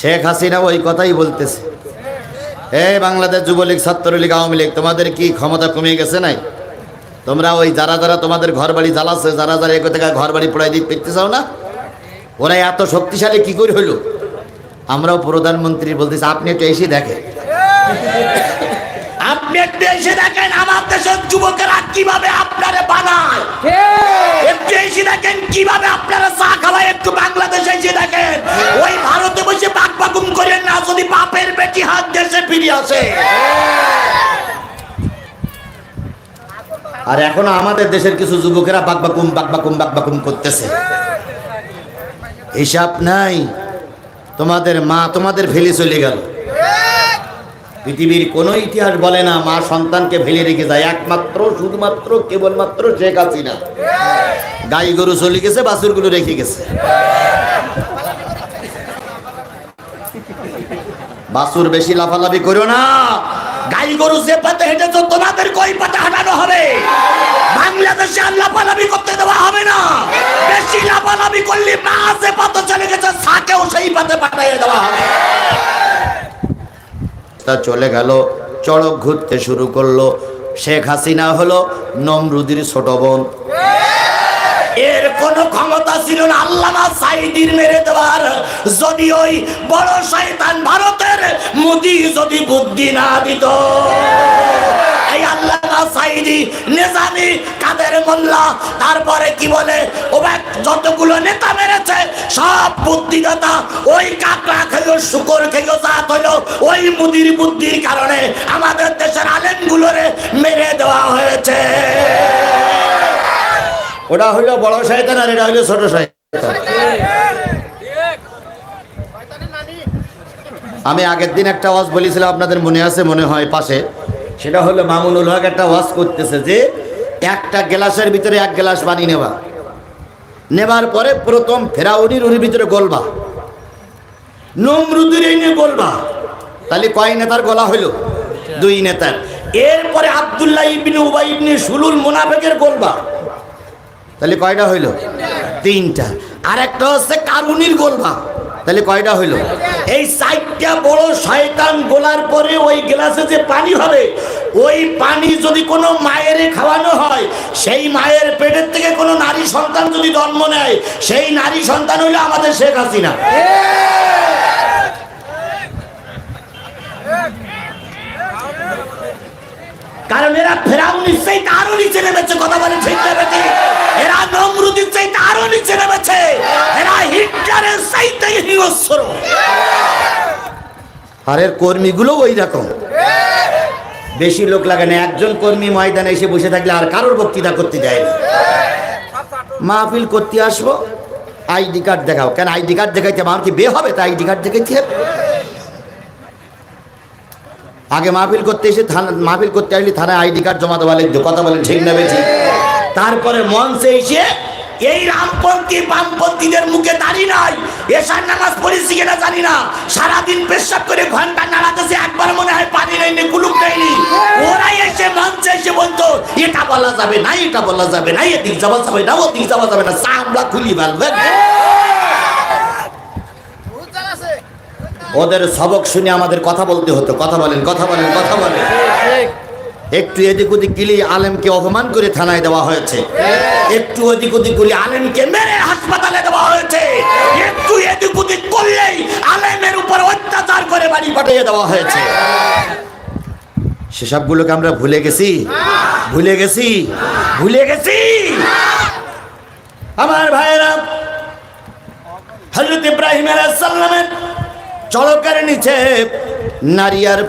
শেখ হাসিনা ওই কথাই বলতেছে। এই বাংলাদেশ যুবলীগ, ছাত্রলীগ, আওয়ামী লীগ, তোমাদের কি ক্ষমতা কমে গেছে নাই? তোমরা ওই যারা যারা তোমাদের ঘর বাড়ি জ্বালাচ্ছে, যারা যারা এগো থেকে ঘর বাড়ি পড়াই দিতে পেতে চাও না? ওরা এত শক্তিশালী কি করে হইল? আমরাও প্রধানমন্ত্রী বলতেছি, আপনি একটু এসে দেখেন। আপনি একটু এসে দেখেন আমার দেশের যুবকেরা কীভাবে আপনারে বানায়। একটু এসে দেখেন কীভাবে আপনারা চা খাওয়ায় একটু বাংলাদেশে এসে দেখেন। ওই ভারতে বসে বাক বাকুম করেন না যদি বাপের বেটি হাত দেশে ফিরে আসে। আর এখনও আমাদের দেশের কিছু যুবকেরা বাক বাকুম বাক বাকুম বাক বাকুম করতেছে। হিসাব নাই। তোমাদের মা তোমাদের ফেলে চলে গেল। পৃথিবীর কোনো ইতিহাস বলে না, মা সন্তানকে ফেলে রেখে যায়। একমাত্র, শুধুমাত্র, কেবলমাত্র শেখ হাসিনা। গাই গরু চলে গেছে, বাছুরগুলো রেখে গেছে। বাছুর বেশি লাফালাফি করো না। গাই গরু যে পাতে হেঁটেছো, তোমাদের কই পাতে হাঁটানো হবে? বাংলাদেশে আর লাফালাফি করতে দেওয়া হবে না। বেশি লাফালাফি করলে মা যে পাতে চলে গেছে, সাকেও সেই পাতে পাঠিয়ে দেওয়া হবে। তা চলে গেল, চড়ক ঘুরতে শুরু করল। শেখ হাসিনা হলো নমরুদির ছোট বোন। এর কোন ক্ষমতা ছিল না, আল্লামা সাইদির মেরে দেওয়ার। যদি ওই বড় শয়তান ভারতের মোদি যদি বুদ্ধি না দিত, এই আল্লামা নিজামি, কাদের মোল্লা। তারপরে কি বলে? ও যতগুলো নেতা মেরেছে, সব বুদ্ধিদাতা ওই কাকড়া খেলো, শুকর খেলো, জাত হইল ওই মুদির বুদ্ধির কারণে আমাদের দেশের আলেমগুলোরে মেরে দেওয়া হয়েছে। ওটা হইল বড় শয়তান আর এটা হইল ছোট শয়তান। আমি আগের দিন একটা ওয়াজ বলেছিলাম, আপনাদের মনে আছে, মনে হয়, পাশে। সেটা হলো মামুনুল হক একটা ওয়াজ করতেছে যে, একটা গ্লাসের ভিতরে এক গ্লাস পানি নেবা। নেবার পরে প্রথম ফেরাউনির ওর ভিতরে গলবা। নমরুদের এই নিয়ে গলবা। তাহলে কয় নেতার গলা হইল? দুই নেতার। এরপরে আবদুল্লাহ ইবনে উবাই ইবনে সুলুল মুনাফেকের গলবা। তাহলে কয়টা হইল? তিনটা। আর একটা হচ্ছে কারুনির গোলবা। তাহলে কয়টা হইল? এই চারটা বড় শয়তান গোলার পরে ওই গ্লাসে যে পানি হবে ওই পানি যদি কোনো মায়ের খাওয়ানো হয় সেই মায়ের পেটের থেকে কোনো নারী সন্তান যদি জন্ম নেয় সেই নারী সন্তান হইলে আমাদের শেখ হাসিনা। কারণ এরা ফেরাউনির চাইতে আরও নিচে নেমেছে কথা বলে ঠিক নেমেছে এরা নমরুদির চাইতে আরও নিচে নেমেছে এরা হিটলারের চাইতে হিংস্র। আর এর কর্মীগুলো ওই রকম। বেশি লোক লাগে না, একজন কর্মী ময়দানে এসে বসে থাকলে আর কারোর বক্তৃতা করতে যায় না। মাহফিল করতে আসব, আইডি কার্ড দেখাও। কেন আইডি কার্ড দেখাইতে আমার কি বে হবে? তাই আইডি কার্ড দেখাইতে আগে মাহফিল করতে এসে থানা মাহফিল করতে আসলে, থানায় আইডি কার্ড জমা দেওয়া লিখতো কথা বলেন ঠিক না বেশি তারপরে মঞ্চে এসে এই রামপন্থী, বামপন্থীদের মুখে দাঁড়িয়ে নাই। এসার নামাজ পড়েছি কিনা জানি না। সারাদিন পেশাব করে ঘণ্টা নাড়াতেছে, একবার মনে হয় পানি নেয়নি কুলুক নেয়নি ওরাই এসে মঞ্চে এসে বলতো, এটা বলা যাবে না, এটা বলা যাবে না, এদিক যাওয়া যাবে না, ওদিক যাওয়া যাবে না চামড়া খুলি ফেলবে ওদের সবক শুনে আমাদের কথা বলতে হতো। কথা বলেন কথা বলেন কথা বলেন। একটু এদিক ওদিক গেলেই আলেমকে অপমান করে থানায় দেওয়া হয়েছে। একটু এদিক ওদিক গুলি আলেমকে মেরে হাসপাতালে দেওয়া হয়েছে। একটু এদিক ওদিক করলেই আলেমের উপর অত্যাচার করে বাড়ি পাঠিয়ে দেওয়া হয়েছে। সেসবগুলোকে আমরা ভুলে গেছি। ভুলে গেছি। ভুলে গেছি। আমার ভাইয়েরা হজরত ইব্রাহিম আলাইহিস সালামের চলকের নিচে নারী আর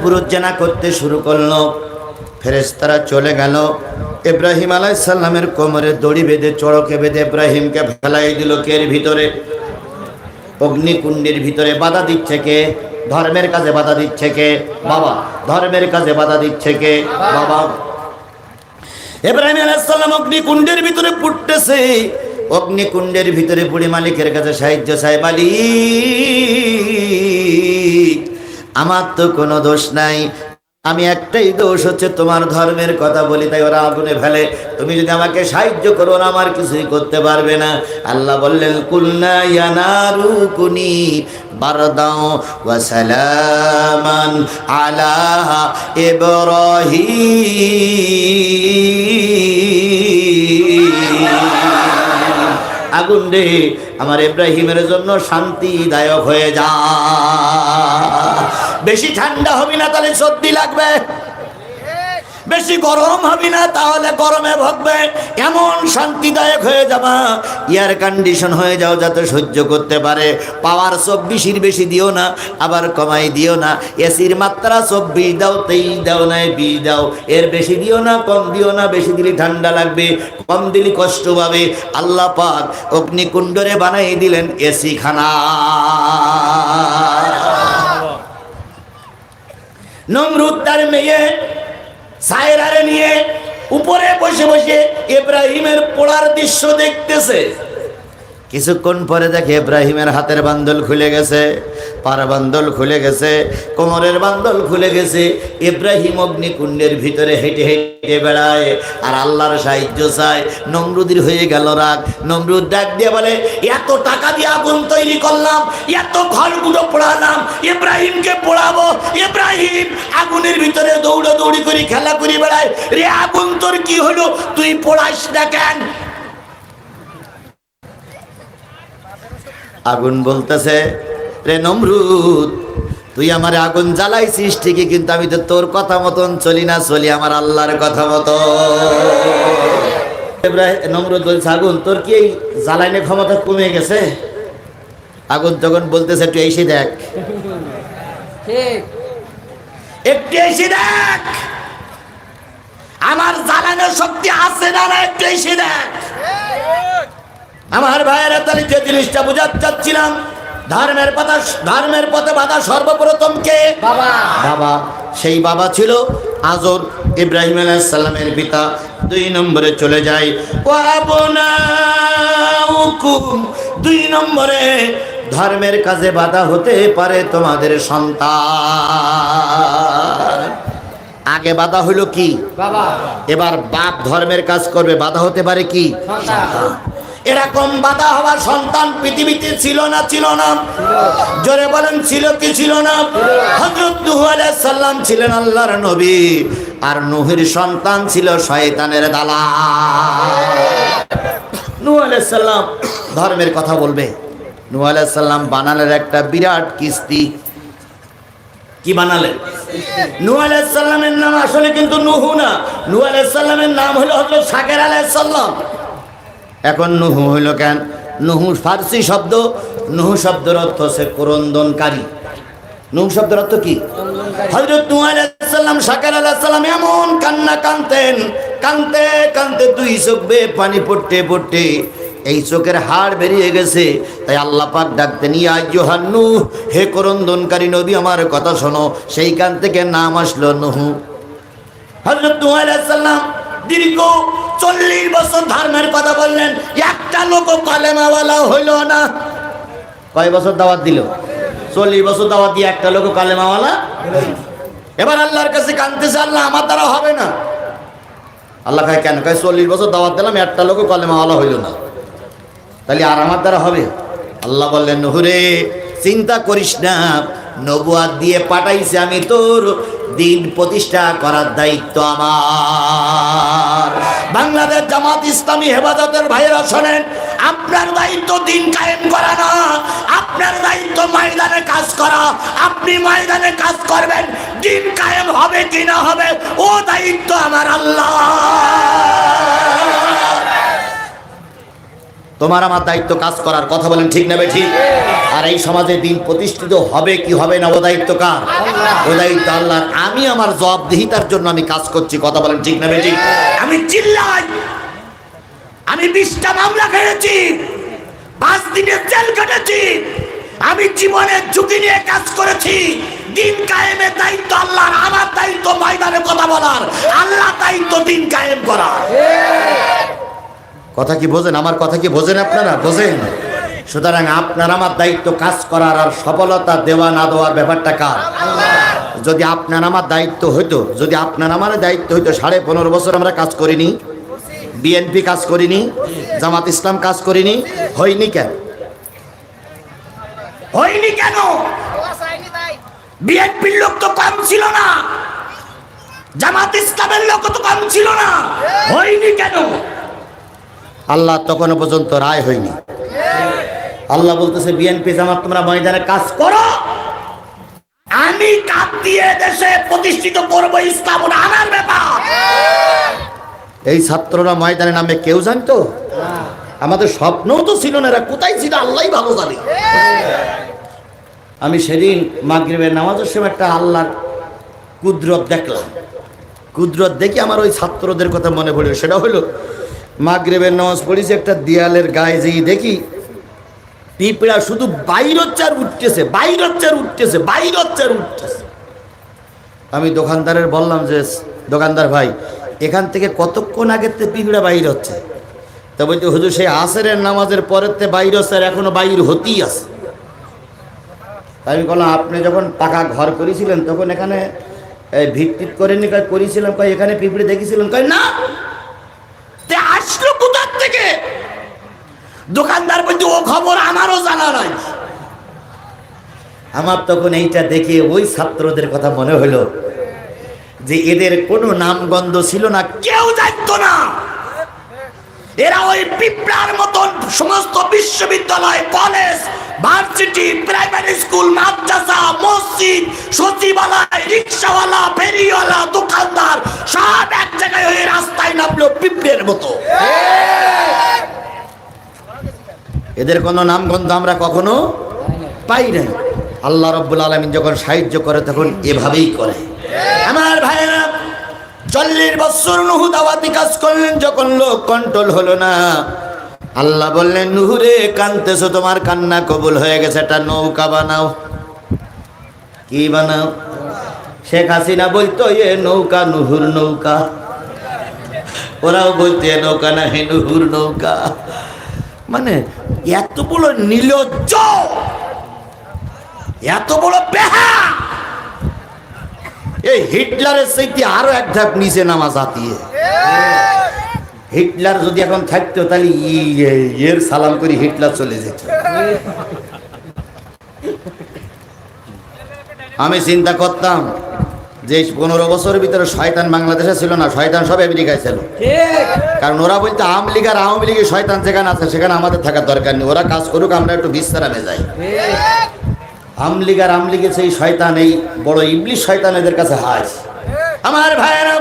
করতে শুরু করল। ফেরেশতারা চলে গেল। ইব্রাহিম আলাইসাল্লামের কোমরে দড়ি বেঁধে, চড়কে বেঁধে ইব্রাহিমকে ফেলাই দিল কের ভিতরে? অগ্নিকুণ্ডের ভিতরে বাধা দিচ্ছে কে? ধর্মের কাজে বাধা দিচ্ছে কে? বাবা, ধর্মের কাজে বাধা দিচ্ছে কে? বাবা। ইব্রাহিম আলাইসাল্লাম অগ্নিকুণ্ডের ভিতরে পুটতেছে। অগ্নিকুণ্ডের ভিতরে বুড়ি মালিকের কাছে সাহায্য চাই মালিক আমার তো কোনো দোষ নাই। আমি একটাই দোষ হচ্ছে তোমার ধর্মের কথা বলি, তাই ওরা আগুনে ফেলে। তুমি যদি আমাকে সাহায্য করো, ওরা আমার কিছুই করতে পারবে না। আল্লাহ বললেন, কুলনা ইয়ানারু কুনি বারদাও আগুন রে, আমার ইব্রাহিমের জন্য শান্তিদায়ক হয়ে যা। বেশি ঠান্ডা হবি না, তাহলে সর্দি লাগবে। বেশি গরম হবি না, তাহলে গরমে ভোগবে। এমন শান্তিদায়ক হয়ে যাবা। এয়ার কন্ডিশন হয়ে যাও যাতে সহ্য করতে পারে। পাওয়ার চব্বিশের বেশি দিও না, আবার কমাই দিও না। এসির মাত্রা চব্বিশ দাও, তেইশ দাও না বিশ দাও। এর বেশি দিও না, কম দিও না, বেশি দিলে ঠান্ডা লাগবে। কম দিলে কষ্ট পাবে। আল্লাহ পাক অগ্নিকুণ্ডরে বানাই দিলেন এসি খানা নমরুদ তার মেয়ে সায়রারে নিয়ে উপরে বসে বসে ইব্রাহিমের পোড়ার দৃশ্য দেখতেছে। কিছুক্ষণ পরে দেখে ইব্রাহিমের হাতের বান্দল খুলে গেছে, পার বান্দল খুলে গেছে, কোমরের বান্দল খুলে গেছে। ইব্রাহিম অগ্নিকুণ্ডের ভিতরে হেঁটে হেঁটে বেড়ায় আর আল্লাহর সাহায্য চায়। নমরুদির হয়ে গেল রাগ। নমরুদ ডাক দিয়ে বলে, এত টাকা দিয়ে আগুন তৈরি করলাম, এত ঘরগুলো পোড়ালাম, ইব্রাহিমকে পোড়াবো, ইব্রাহিম আগুনের ভিতরে দৌড়ো দৌড়ি করে খেলা করি বেড়ায়। রে আগুন তোর কি হলো? তুই পোড়াস না কেন? আগুন বলতেছে রে নমরুদ তুই আমার আগুন জ্বালাইছিস ঠিকই কিন্তু আমি তো তোর কথা মতন চলি না চলি আমার আল্লাহর কথা মতো। নমরুদ বলছে আগুন তোর কি এই জ্বালাইনে ক্ষমতা কমে গেছে? আগুন তখন বলতেছে একটু এসে দেখ। একটু এসে দেখ! আমার জ্বালানোর শক্তি আছে না না একটু এসে দেখ। আমার ভাইয়েরা তাহলে যে জিনিসটা বুঝাতে চাচ্ছিলাম ধর্মের পথে ধর্মের পথে বাধা সর্বপ্রথম কে? বাবা। বাবা। সেই বাবা ছিল আজর ইব্রাহিম আলাইসাল্লামের পিতা। দুই নম্বরে চলে যায় দুই নম্বরে ধর্মের কাজে বাধা হতে পারে তোমাদের সন্তান। আগে বাধা হলো কি? বাবা। এবার বাপ ধর্মের কাজ করবে বাধা হতে পারে কি? সন্তান। এরকম বাধা হওয়ার সন্তান পৃথিবীতে ছিল না ছিল না। জোরে বলেন, ছিল কি ছিল না? নূহ আলাইহিস ছিলেন আল্লাহর নবী, আর নূহের সন্তান ছিল শয়তানের দালা নূহ সালাম ধর্মের কথা বলবে। নূহ আলাইহিস সালাম বানালেন একটা বিরাট কিস্তি। কি বানালেন? নূহ আলাইহিস সালামের নাম আসলে কিন্তু নুহু না। নূহ আলাইহিস সালামের নাম হলো হযরত সাকের আলাইহিস সালাম। এখন নুহু হইল কেন? নুহু ফার্সি শব্দ নুহু শব্দের অর্থ হচ্ছে ক্রন্দনকারী। নুহু শব্দের অর্থ কি? হজরত নূহ শাকের আলাইহিস সালাম এমন কান্না কানতেন কানতে কানতে দুই চোখ বেয়ে পানি পড়তে পড়তে এই চোখের হাড় বেরিয়ে গেছে। তাই আল্লাহ পাক ডাকতেন ইয়া ইয়োহান্নু হে ক্রন্দনকারী নবী আমার কথা শোনো। সেইখান থেকে নাম আসলো নুহু। হজরত নূহ আলাইহিস সালাম দীর্ঘ চল্লিশ বছর ধর্মের কথা বললেন। একটা লোক কালেমাওয়ালা হইল না। কয় বছর দাওয়াত দিল? চল্লিশ বছর দাওয়াত দিয়ে একটা লোক কালেমাওয়ালা এবার আল্লাহর কাছে কানতেছে আল্লাহ আমার দ্বারা হবে না। আল্লাহ কয়, কেন? কয়, চল্লিশ বছর দাওয়াত দিলাম, একটা লোক কলেমাওয়ালা হইল না। তাহলে আর আমার দ্বারা হবে? আল্লাহ বললেন, হুরে, চিন্তা করিস না। নবুয়াদ দিয়ে পাঠাইছে আমি তোর। দিন প্রতিষ্ঠা করার দায়িত্ব আমার। বাংলাদেশ জামাত ইসলামী হেফাজতের ভাইয়েরা শোনেন, আপনার দায়িত্ব দিন কায়েম করা না, আপনার দায়িত্ব ময়দানে কাজ করা, আপনি ময়দানে কাজ করবেন, দিন কায়েম হবে কি না হবে, ও দায়িত্ব আমার আল্লাহ। তোমার আমার দায়িত্ব কাজ করার কথা বলেন ঠিক নেবে ঠিক? আর এই সমাজে দিন প্রতিষ্ঠিত হবে কি হবে না ও দায়িত্ব কার? ও দায়িত্ব আল্লাহ আমি আমার জবাবদিহিতার জন্য আমি কাজ করছি কথা বলেন ঠিক না ঠিক আমি চিল্লাই। আমি বিশটা মামলা খেয়েছি। পাঁচ দিনের জেল কেটেছি। আমি জীবনের ঝুঁকি নিয়ে কাজ করেছি। দিন কায়েমের দায়িত্ব আল্লাহর আমার দায়িত্ব ময়দানে কথা বলার। আল্লাহ দায়িত্ব দিন কায়েম করার। কথা কি বোঝেন? আমার কথা কি বোঝেন আপনারা? বোঝেন। সুতরাং আপনার আমার দায়িত্ব কাজ করার আর সফলতা দেওয়া না দেওয়ার ব্যাপারটা কার? যদি আপনার আমার দায়িত্ব হইতো, যদি আপনার আমার দায়িত্ব হইতো, সাড়ে পনেরো বছর আমরা কাজ করিনি বিএনপি কাজ করিনি, জামাত ইসলাম কাজ করিনি, হয়নি কেন? হয়নি কেন? বিএনপির লোক তো কম ছিল না। জামাত ইসলামের লোক তো কম ছিল না। হয়নি কেন? আল্লাহ তখনও পর্যন্ত রায় হয়নি। আল্লাহ বলতেছে বিএনপি জামাত, তোমরা ময়দানে কাজ করো। আমি কাপ দিয়ে দেশে প্রতিষ্ঠিত করব ওটা আমার ব্যাপার। এই ছাত্ররা ময়দানে নামে কেউ জানতো? আমাদের স্বপ্নও তো ছিল না, এরা কোথায় ছিল আল্লাহ ভালো জানে। আমি সেদিন মাগরিবের নামাজের সময় একটা আল্লাহর কুদরত দেখলাম। কুদরত দেখি আমার ওই ছাত্রদের কথা মনে পড়ল। সেটা হলো, মাগরিবের নামাজ পড়েছি একটা দেয়ালের গায়ে যেই দেখি পিঁপড়া শুধু বাইরচ্চার উঠতেছে বাইরচ্চার উঠতেছে বাইরচ্চার উঠতেছে। আমি দোকানদারের বললাম যে, দোকানদার ভাই, এখান থেকে কতক্ষণ আগের থেকে পিঁপড়া বাইর হচ্ছে? তা বলছি, হুজুর, সেই আসরের নামাজের পরের তে বাইর হচ্ছে আর এখনও বাইর হতেই আছে। আমি বললাম, আপনি যখন পাকা ঘর করেছিলেন, তখন এখানে ভিত্তিত করেনি করেছিলাম। কয়, এখানে পিঁপড়ে দেখেছিলেন? কয়, না। আসলো কোথার থেকে? দোকানদার বলছে, ও খবর আমারও জানা নাই। আমার তখন এইটা দেখে ওই ছাত্রদের কথা মনে হলো যে এদের কোনো নামগন্ধ ছিল না, কেউ জানতো না। এরা ওই পিঁপড়ার মতন সমস্ত বিশ্ববিদ্যালয়, কলেজ, ভার্সিটি, প্রাইমারি স্কুল, মাদ্রাসা, মসজিদ, সচিবালয়, রিক্সাওয়ালা, ফেরিওয়ালা, দোকানদার, সব এক জায়গায় হয়ে রাস্তায় নামলো পিঁপড়ের মতো। এদের কোনো নামগন্ধ আমরা কখনো পাই নাই। আল্লাহ রব্বুল আলমিন যখন সাহায্য করে তখন এভাবেই করে। আমার ভাইয়েরা, চল্লিশ বছর নুহু দাওয়াতি কাজ করলেন, যখন লোক কন্ট্রোল হলো না, আল্লাহ বললেন নুহুরে কানতেছো তোমার কান্না কবুল হয়ে গেছে, একটা নৌকা বানাও। কি বানাও? শেখ হাসিনা বলতো, এ নৌকা নুহুর নৌকা। ওরাও বলতে নৌকা না, হে নুহুর নৌকা। মানে এত বড় নির্লজ্জ এত বড় বেহা! এই হিটলারের সেইটি আরও এক ধাপ নিচে নামা জাতিয়ে হিটলার যদি এখন থাকতো, তাহলে এর সালাম করে হিটলার চলে যেত। আমি চিন্তা করতাম যে পনেরো বছরের ভিতরে শয়তান বাংলাদেশে ছিল না শয়তান সব আমেরিকায় ছিল। কারণ ওরা বলতে আওয়ামী লীগ আর আওয়ামী লীগের শয়তান যেখানে আছে সেখানে আমাদের থাকার দরকার নেই। ওরা কাজ করুক আমরা একটু বিশ্রামে যাই। আওয়ামী লীগ আর আওয়ামী লীগের সেই শয়তান এই বড় ইবলিশ শয়তান এদের কাছে হাজ। আমার ভাইয়েরা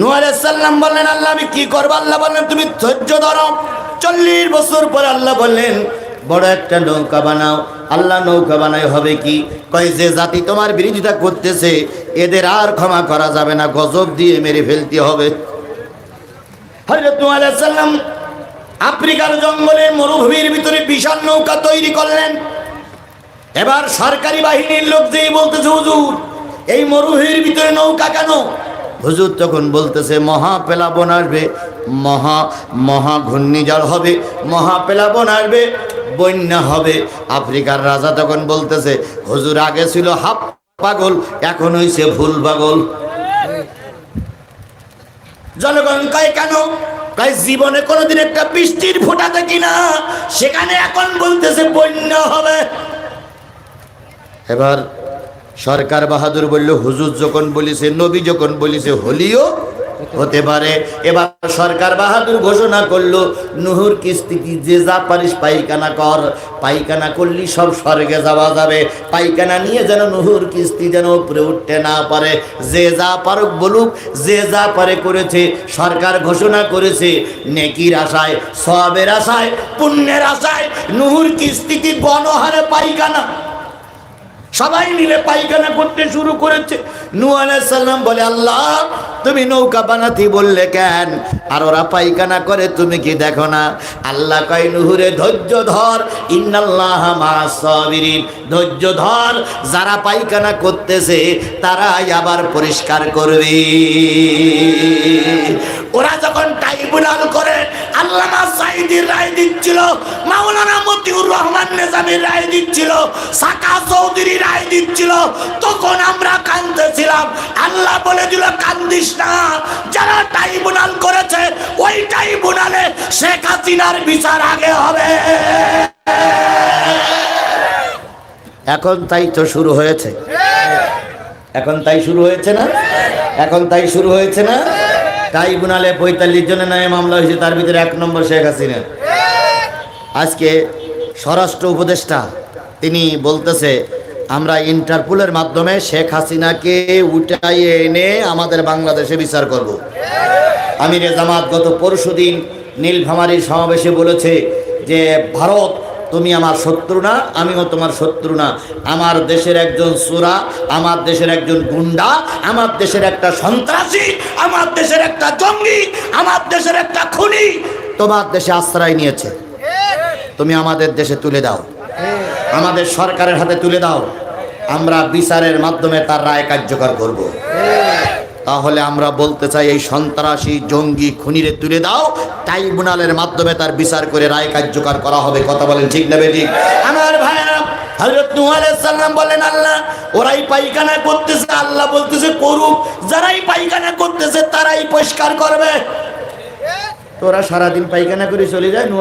নুয়ার সাল্লাম বললেন আল্লাহ আমি কি করব? আল্লাহ বললেন তুমি ধৈর্য ধরো। চল্লিশ বছর পর আল্লাহ বললেন বড় একটা নৌকা বানাও। আল্লাহ নৌকা বানাই হবে কি? কয় যে জাতি তোমার বিরোধিতা করতেছে এদের আর ক্ষমা করা যাবে না, গজব দিয়ে মেরে ফেলতে হবে। সাল্লাম আফ্রিকার জঙ্গলে মরুভূমির ভিতরে বিশাল নৌকা তৈরি করলেন। এবার সরকারি বাহিনীর লোক যেই বলতেছে, হুজুর, এই মরুভূমির ভিতরে নৌকা কেন? হুজুর তখন বলতেছে মহা পেলাবন আসবে, মহা মহা ঘূর্ণিঝড় হবে মহা পেলাবন আসবে, বন্যা হবে। আফ্রিকার রাজা তখন বলতেছে, হুজুর, আগে ছিল হাফ পাগল, এখন হইছে ভুল পাগল। জনগণ কয়, কেন? কয়, জীবনে কোনোদিন একটা বৃষ্টির ফোঁটা দেখি না। সেখানে এখন বলতেছে, বন্যা হবে। এবার সরকার বাহাদুর বলল, হুজুর যখন বলিছে, নবী যখন বলিছে, হলিও হতে পারে। এবার সরকার বাহাদুর ঘোষণা করল, নুহুর কিস্তি কি যে যা পারিস পাইখানা কর। পাইখানা করলি সব স্বর্গে যাওয়া যাবে। পাইখানা নিয়ে যেন নুহুর কিস্তি যেন উপরে উঠতে না পারে। যে যা পারুক বলুক, যে যা পারে করেছে। সরকার ঘোষণা করেছে, নেকির আশায়, সবের আশায়, পুণ্যের আশায় নুহুর কিস্তি কি গণহারে পাইখানা সবাই মিলে পায়খানা করতে শুরু করেছে। আলাইহিস বলে, আল্লাহ, তুমি নৌকা বানাতে বললে কেন? আর ওরা পায়খানা করে, তুমি কি দেখো না? আল্লাহ কয়, নুহুরে, ধৈর্য ধর। সাবিরিন। ধৈর্য ধর। যারা পায়খানা করতেছে, তারাই আবার পরিষ্কার করবে। ওরা যখন ট্রাইব্যুনাল করে, আল্লামা সাইদির রায় দিচ্ছিল, মাওলানা মতিউর রহমান নেজামির রায় দিচ্ছিল, সাকা চৌধুরী রায় দিচ্ছিল, তখন আমরা কান্দতেছিলাম আল্লাহ বলে দিল, কান্দিস না, যারা ট্রাইব্যুনাল করেছে, ওই ট্রাইব্যুনালে শেখ হাসিনার বিচার আগে হবে। এখন তাই তো শুরু হয়েছে। এখন তাই শুরু হয়েছে না? এখন তাই শুরু হয়েছে না? তাই বুনালে পঁয়তাল্লিশ জনের নামে মামলা হয়েছে, তার ভিতরে এক নম্বর শেখ হাসিনা আজকে স্বরাষ্ট্র উপদেষ্টা, তিনি বলতেছে, আমরা ইন্টারপোলের মাধ্যমে শেখ হাসিনাকে উঠাইয়ে এনে আমাদের বাংলাদেশে বিচার করব। আমির জামাত গত পরশু দিন নীলফামারীর সমাবেশে বলেছে যে, ভারত তুমি আমার শত্রু না, আমিও তোমার শত্রু না। আমার দেশের একজন সুরা, আমার দেশের একজন গুন্ডা, আমার দেশের একটা সন্ত্রাসী, আমার দেশের একটা জঙ্গি, আমার দেশের একটা খুনি তোমার দেশে আশ্রয় নিয়েছে। তুমি আমাদের দেশে তুলে দাও। আমাদের সরকারের হাতে তুলে দাও। আমরা বিচারের মাধ্যমে তার রায় কার্যকর করব। তাহলে আমরা বলতে চাই এই সন্ত্রাসী জঙ্গি খুনিরে তুলে দাও ট্রাইব্যুনালের মাধ্যমে তার বিচার করে রায় কার্যকর করা হবে। কথা বলেন ঠিক না ঠিক আমার নূহ আলাইহিস বলেন আল্লাহ ওরাই পায়খানা করতেছে আল্লাহ বলতেছে করুক যারাই পায়খানা করতেছে তারাই পরিষ্কার করবে। তোরা সারাদিন পায়খানা করে চলে যায় নূহ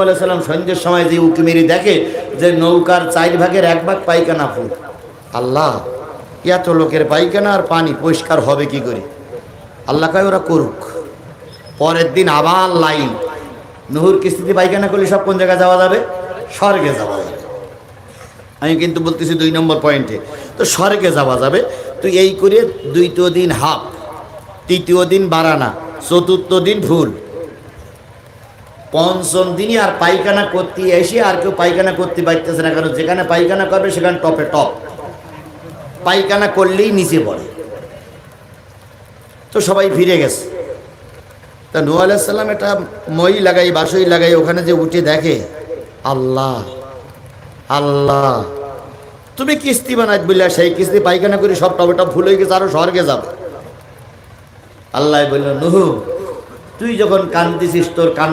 সন্ধ্যের সময় যে উঁকি মেরে দেখে যে নৌকার চার ভাগের এক ভাগ পায়খানা ফুল। আল্লাহ এত লোকের পায়খানা আর পানি পরিষ্কার হবে কি করে? আল্লাহ কয়, ওরা করুক। পরের দিন আবার লাইন। নহর কিস্তিতে পায়খানা করলে সব কোন জায়গায় যাওয়া যাবে? স্বর্গে যাওয়া যাবে। আমি কিন্তু বলতেছি দুই নম্বর পয়েন্টে। তো স্বর্গে যাওয়া যাবে। তো এই করে দ্বিতীয় দিন হাফ, তৃতীয় দিন বাড়ানা চতুর্থ দিন ভুল। পঞ্চম দিনই আর পায়খানা করতে এসে আর কেউ পায়খানা করতে পারতেছে না, কারণ যেখানে পায়খানা করবে সেখানে টপে টপ। পায়খানা করলেই নিচে পড়ে। তো সবাই ফিরে গেছে। তা নু আলাইসাল্লাম এটা মই লাগাই বাসই লাগাই, ওখানে যে উঠে দেখে, আল্লাহ আল্লাহ, তুমি কিস্তি বানাই বললে, সেই কিস্তি পায়খানা করে সব টবেটা ভুল হয়ে গেছে, আরও স্বর্গে যাবে। আল্লাহ বলল, নুহু, তুই যখন কান্দিছিস তোর কান